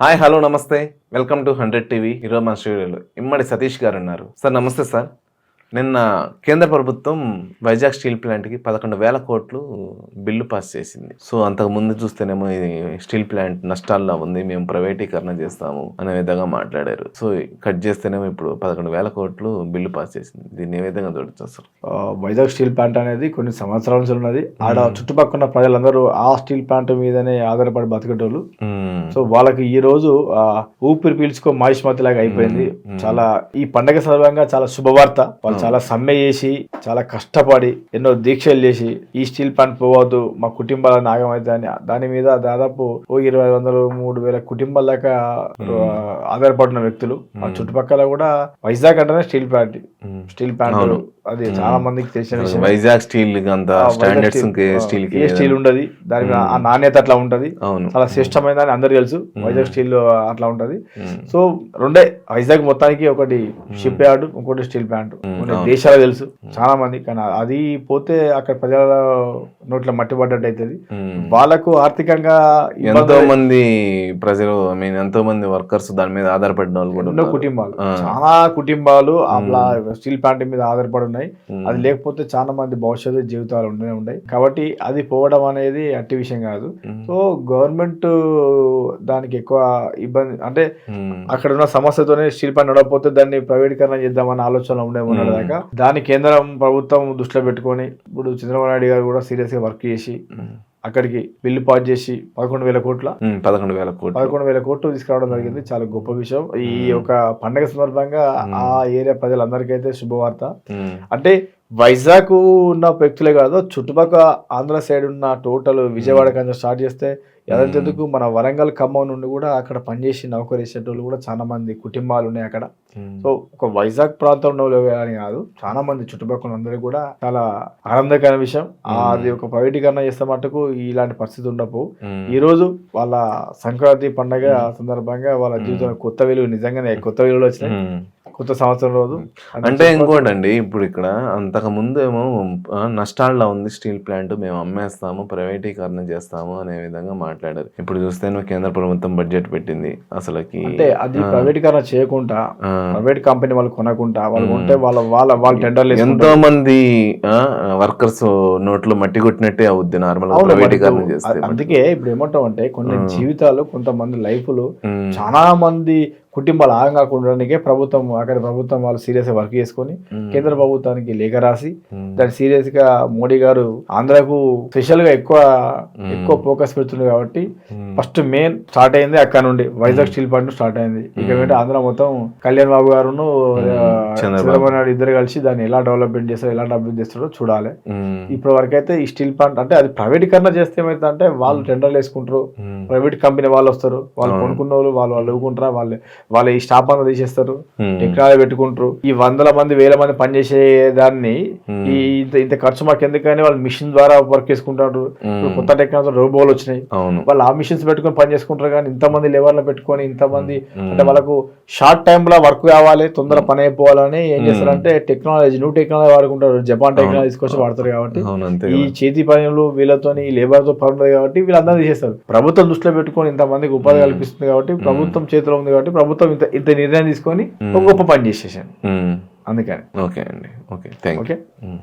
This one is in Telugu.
హాయ్ హలో నమస్తే. Welcome to hundred TV hero మన స్టూడియోలో ఇమ్మడి సతీష్ గారు ఉన్నారు. సార్ నమస్తే సార్. నిన్న కేంద్ర ప్రభుత్వం వైజాగ్ స్టీల్ ప్లాంట్కి పదకొండు వేల కోట్లు బిల్లు పాస్ చేసింది. సో అంతకు ముందు చూస్తేనేమో ఇది స్టీల్ ప్లాంట్ నష్టాల్లో ఉంది మేము ప్రైవేటీకరణ చేస్తాము అనే విధంగా మాట్లాడారు. సో కట్ చేస్తేనేమో ఇప్పుడు పదకొండు వేల కోట్లు బిల్లు పాస్ చేసింది. దీన్ని ఏ విధంగా చూడొచ్చు సార్ ఆ, వైజాగ్ స్టీల్ ప్లాంట్ అనేది కొన్ని సంవత్సరాల నుంచి ఉన్నది. ఆడ చుట్టుపక్కల ఉన్న ప్రజలందరూ ఆ స్టీల్ ప్లాంట్ మీదనే ఆధారపడి బతికేటోళ్ళు. సో వాళ్ళకి ఈ రోజు ఊపిరి పీల్చుకో మాయిష్మతి లాగా అయిపోయింది చాలా ఈ పండగ సందర్భంగా చాలా శుభవార్త. వాళ్ళు చాలా సమ్మె చేసి చాలా కష్టపడి ఎన్నో దీక్షలు చేసి ఈ స్టీల్ ప్లాంట్ పోవద్దు మా కుటుంబాల నాగం అయితే దాని మీద దాదాపు ఓ ఇరవై వందలు మూడు వేల కుటుంబాల దాకా ఆధారపడిన వ్యక్తులు. మా చుట్టుపక్కల కూడా వైజాగ్ అంటేనే స్టీల్ ప్లాంట్. స్టీల్ ప్లాంట్ అది చాలా మందికి తెలిసిన విషయం వైజాగ్ స్టీల్ స్టాండర్డ్స్ స్టీల్, ఏ స్టీల్ ఉండదు. దాని ఆ నాణ్యత అట్లా ఉంటది. చాలా శ్రేష్టమైన అని అందరు తెలుసు. వైజాగ్ స్టీల్ అట్లా ఉంటది. సో రెండే వైజాగ్ మొత్తానికి ఒకటి షిప్ యార్డ్ ఇంకోటి స్టీల్ ప్లాంట్. దేశాలు తెలుసు. చాలా మంది. కానీ అది పోతే అక్కడ ప్రజల నోట్ల మట్టి పడ్డట్టు అవుతుంది. వాళ్ళకు ఆర్థికంగా ఎంతో మంది ప్రజలు ఐ మీన్ ఎంతో మంది వర్కర్స్ దాని మీద ఆధారపడిన వాళ్ళు కూడా ఎన్నో. కుటుంబాలు. చాలా కుటుంబాలు స్టీల్ ప్లాంట్ మీద ఆధారపడి ఉన్నాయి. అది లేకపోతే చాలా మంది భవిష్యత్తు జీవితాలు ఉండనే ఉన్నాయి కాబట్టి అది పోవడం అనేది అట్టి విషయం కాదు. సో గవర్నమెంట్ దానికి ఎక్కువ ఇబ్బంది అంటే. అక్కడ ఉన్న సమస్యతోనే స్టీల్ ప్లాంట్ నడవకపోతే దాన్ని ప్రైవేటీకరణ చేద్దామన్న ఆలోచన ఉండే ఉన్నాడు దాకా దాన్ని కేంద్రం ప్రభుత్వం దృష్టిలో పెట్టుకొని ఇప్పుడు చంద్రబాబు నాయుడు గారు కూడా సీరియస్ గా వర్క్ చేసి. అక్కడికి బిల్లు పాస్ చేసి పదకొండు వేల కోట్ల. పదకొండు వేల కోట్లు పదకొండు వేల కోట్లు తీసుకురావడం జరిగింది చాలా గొప్ప విషయం ఈ యొక్క పండగ సందర్భంగా ఆ ఏరియా ప్రజలందరికైతే శుభవార్త మ్మ్. అంటే వైజాగ్ ఉన్న వ్యక్తులే కాదు చుట్టుపక్కల ఆంధ్ర సైడ్ ఉన్న టోటల్ విజయవాడ కంటే స్టార్ట్ చేస్తే ఎదంతెందుకు మన వరంగల్ ఖమ్మం నుండి కూడా అక్కడ పనిచేసి నౌకరు వేసేటోళ్ళు కూడా చాలా మంది కుటుంబాలు ఉన్నాయి అక్కడ. సో ఒక వైజాగ్ ప్రాంతంలో అని కాదు చాలా మంది చుట్టుపక్కల అందరూ కూడా చాలా ఆనందకరమైన విషయం. ఆ, అది ఒక ప్రైవేటీకరణ చేస్తే మటుకు ఇలాంటి పరిస్థితి ఉండపు. ఈ రోజు వాళ్ళ సంక్రాంతి పండగ సందర్భంగా వాళ్ళ జీవితంలో కొత్త వెలుగు నిజంగానే కొత్త వెలుగులు వచ్చినాయి. కొత్త సంవత్సరం రోజు? అంటే ఇంకోటండి ఇప్పుడు ఇక్కడ అంతకు ముందు ఏమో నష్టాల్లో ఉంది స్టీల్ ప్లాంట్ మేము అమ్మేస్తాము ప్రైవేటీకరణ చేస్తాము అనే విధంగా మాట్లాడారు. ఇప్పుడు చూస్తే కేంద్ర ప్రభుత్వం బడ్జెట్ పెట్టింది అసలుకి. అంటే అది ప్రైవేటీకరణ చేయకుండా ప్రైవేట్ కంపెనీ వాళ్ళు కొనకుండా వాళ్ళు కొంటే వాళ్ళ వాళ్ళ వాళ్ళ టెండర్లు ఎంతో మంది వర్కర్స్ నోట్లో మట్టి కొట్టినట్టే అవుద్ది నార్మల్ ప్రైవేటీకరణ చేస్తే అందుకే ఇప్పుడు ఏమంటాం అంటే కొన్ని జీవితాలు కొంతమంది లైఫ్లు. చాలా మంది కుటుంబాలు ఆగం కాకుండా ఉండడానికే ప్రభుత్వం అక్కడ ప్రభుత్వం వాళ్ళు సీరియస్గా వర్క్ చేసుకొని. కేంద్ర ప్రభుత్వానికి లేఖ రాసి. దాన్ని సీరియస్గా మోడీ గారు ఆంధ్రకు స్పెషల్గా ఎక్కువ ఎక్కువ ఫోకస్ పెడుతుంది కాబట్టి. ఫస్ట్ మెయిన్ స్టార్ట్ అయింది అక్కడ నుండి వైజాగ్ స్టీల్ ప్లాంట్ స్టార్ట్ అయింది. ఇక ఆంధ్ర మొత్తం కళ్యాణ్ బాబు గారును చంద్రబాబు. నాయుడు ఇద్దరు కలిసి దాన్ని ఎలా డెవలప్మెంట్ చేస్తారో ఎలా డెవలప్ చేస్తారో చూడాలి. ఇప్పటి వరకు అయితే ఈ స్టీల్ ప్లాంట్ అంటే అది ప్రైవేటీకరణ చేస్తే ఏమైతే అంటే వాళ్ళు టెండర్లు వేసుకుంటారు. ప్రైవేట్ కంపెనీ వాళ్ళు వస్తారు. వాళ్ళు కొనుక్కున్న వాళ్ళు వాళ్ళు వాళ్ళు వాళ్ళు వాళ్ళ ఈ స్టాప్ అంతా తీసేస్తారు. టెక్నాలజీ పెట్టుకుంటారు. ఈ వందల మంది వేల మంది పనిచేసే దాన్ని ఈ ఇంత ఇంత ఖర్చు మాకు ఎందుకని వాళ్ళు మిషన్ ద్వారా వర్క్ చేసుకుంటారు. కొత్త టెక్నాలజీ రోబోలు వచ్చినాయి. వాళ్ళు ఆ మిషన్స్ పెట్టుకొని పని చేసుకుంటారు కానీ ఇంతమంది లేవర్లు పెట్టుకొని ఇంతమంది అంటే వాళ్ళకు షార్ట్ టైమ్లో వర్క్ కావాలి తొందర పని అయిపోవాలని ఏం చేస్తారంటే టెక్నాలజీ న్యూ టెక్నాలజీ వాడుకుంటారు. జపాన్ టెక్నాలజీ తీసుకొచ్చి వాడతారు కాబట్టి ఈ చేతి పనులు వీళ్ళతోని లేబర్తో పని ఉంది కాబట్టి వీళ్ళందరూ తీసేస్తారు. ప్రభుత్వం దృష్టిలో పెట్టుకొని ఇంతమందికి ఉపాధి కల్పిస్తుంది కాబట్టి ప్రభుత్వం చేతిలో ఉంది కాబట్టి ప్రభుత్వం ఇంత ఇంత నిర్ణయం తీసుకొని ఒక గొప్ప పని చేసేసాను. అందుకని. ఓకే అండి. ఓకే. Thank you okay.